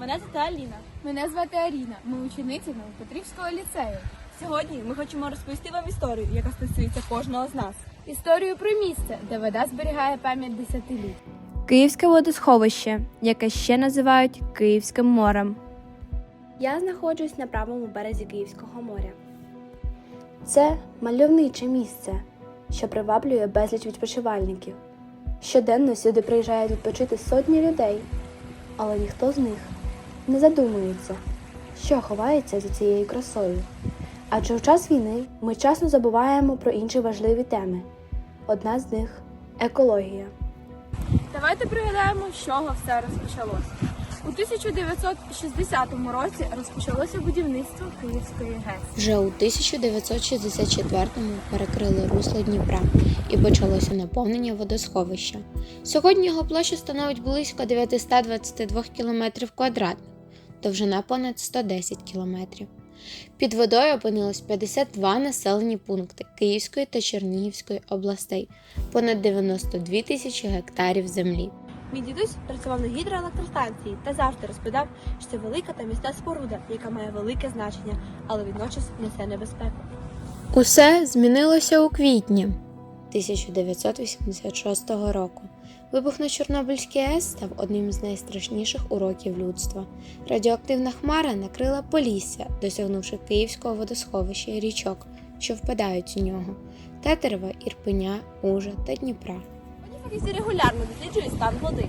Мене звати Аліна. Мене звати Аріна. Ми учениці Новопетрівського ліцею. Сьогодні ми хочемо розповісти вам історію, яка стосується кожного з нас. Історію про місце, де вода зберігає пам'ять десятиліть. Київське водосховище, яке ще називають Київським морем. Я знаходжусь на правому березі Київського моря. Це мальовниче місце, що приваблює безліч відпочивальників. Щоденно сюди приїжджають відпочити сотні людей, але ніхто з них не задумується, що ховається за цією красою. Адже у час війни ми часто забуваємо про інші важливі теми. Одна з них екологія. Давайте пригадаємо, з чого все розпочалося. У 1960 році розпочалося будівництво Київської ГЕС. Вже у 1964-му перекрили русло Дніпра і почалося наповнення водосховища. Сьогодні його площа становить близько 922 км квадратних, довжина понад 110 км. Під водою опинилось 52 населені пункти Київської та Чернігівської областей, понад 92 тисячі гектарів землі. Мій дідусь працював на гідроелектростанції та завжди розповідав, що це велика та міста споруда, яка має велике значення, але водночас несе небезпеку. Усе змінилося у квітні 1986 року. Вибух на Чорнобильській АЕС став одним з найстрашніших уроків людства. Радіоактивна хмара накрила Полісся, досягнувши Київського водосховища і річок, що впадають у нього Тетерева, Ірпеня, Ужа та Дніпра. Вони регулярно досліджують стан води.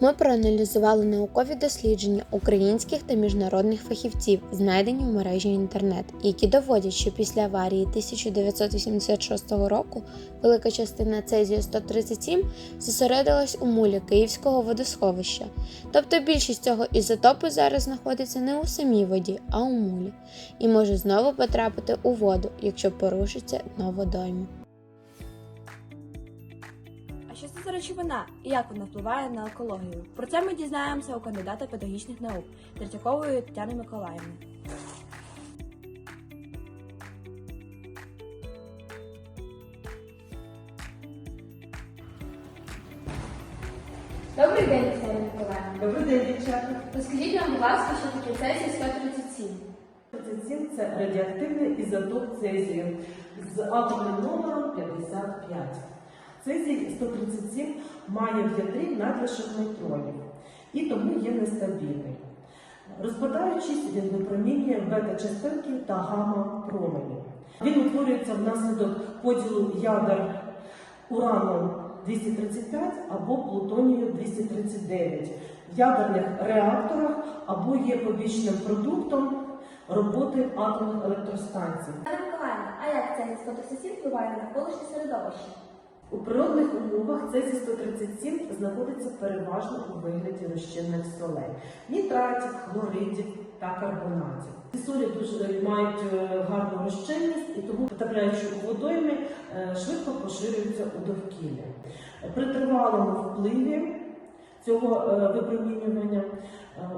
Ми проаналізували наукові дослідження українських та міжнародних фахівців, знайдені в мережі інтернет, які доводять, що після аварії 1986 року велика частина цезію 137 зосередилась у мулі Київського водосховища. Тобто більшість цього ізотопу зараз знаходиться не у самій воді, а у мулі, і може знову потрапити у воду, якщо порушиться дно водойми. Що це за речовина і як вона впливає на екологію? Про це ми дізнаємося у кандидата педагогічних наук Третьякової Тетяни Миколаївни. Добрий день, Вікторія Миколаївна. Добрий день, дівчата. Розкажіть нам, будь ласка, що таке цезій 137. 37 – це радіоактивний ізотоп цезію з атомним номером 55. Цезій 137 має в ядрі надлишок нейтронів і тому є нестабільний. Розпадаючись, він випромінює бета-частинки та гамма-промені. Він утворюється внаслідок поділу ядер урану 235 або плутонію 239 в ядерних реакторах або є побічним продуктом роботи атомних електростанцій. А як цей 137 впливає на навколишнє середовище? У природних умовах цезій 137 знаходиться переважно у вигляді розчинних солей нітратів, хлоридів та карбонатів. Ці солі дуже мають е, гарну розчинність і тому, потрапляючи у водойми, е, швидко поширюються у довкілля. При тривалому впливі цього е, випромінювання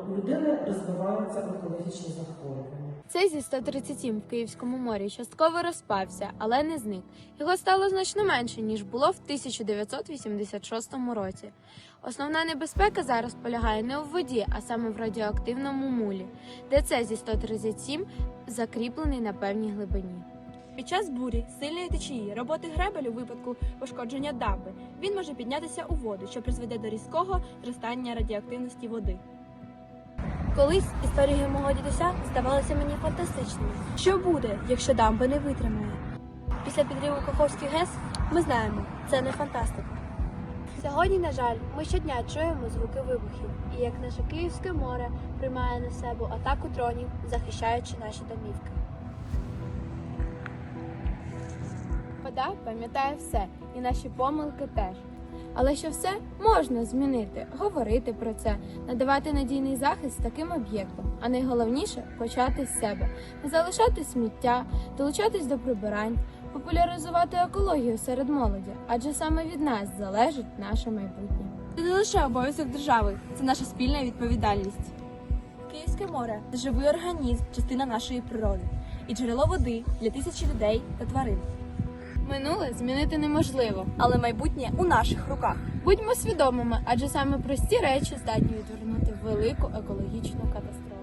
у людини розвиваються онкологічні захворювання. Цезій 137 в Київському морі частково розпався, але не зник. Його стало значно менше, ніж було в 1986 році. Основна небезпека зараз полягає не у воді, а саме в радіоактивному мулі, де цезій 137 закріплений на певній глибині. Під час бурі, сильної течії, роботи гребель у випадку пошкодження дамби, він може піднятися у воду, що призведе до різкого зростання радіоактивності води. Колись історії мого дідуся здавалися мені фантастичними. Що буде, якщо дамба не витримає? Після підриву Каховських ГЕС ми знаємо, це не фантастика. Сьогодні, на жаль, ми щодня чуємо звуки вибухів, і як наше Київське море приймає на себе атаку дронів, захищаючи наші домівки. Вода пам'ятає все, і наші помилки теж. Але що все можна змінити, говорити про це, надавати надійний захист таким об'єктам, а найголовніше почати з себе, не залишати сміття, долучатись до прибирань, популяризувати екологію серед молоді, адже саме від нас залежить наше майбутнє. Це не лише обов'язок держави, це наша спільна відповідальність. Київське море це живий організм, частина нашої природи і джерело води для тисячі людей та тварин. Минуле змінити неможливо. Але майбутнє у наших руках. Будьмо свідомими, адже саме прості речі здатні відвернути велику екологічну катастрофу.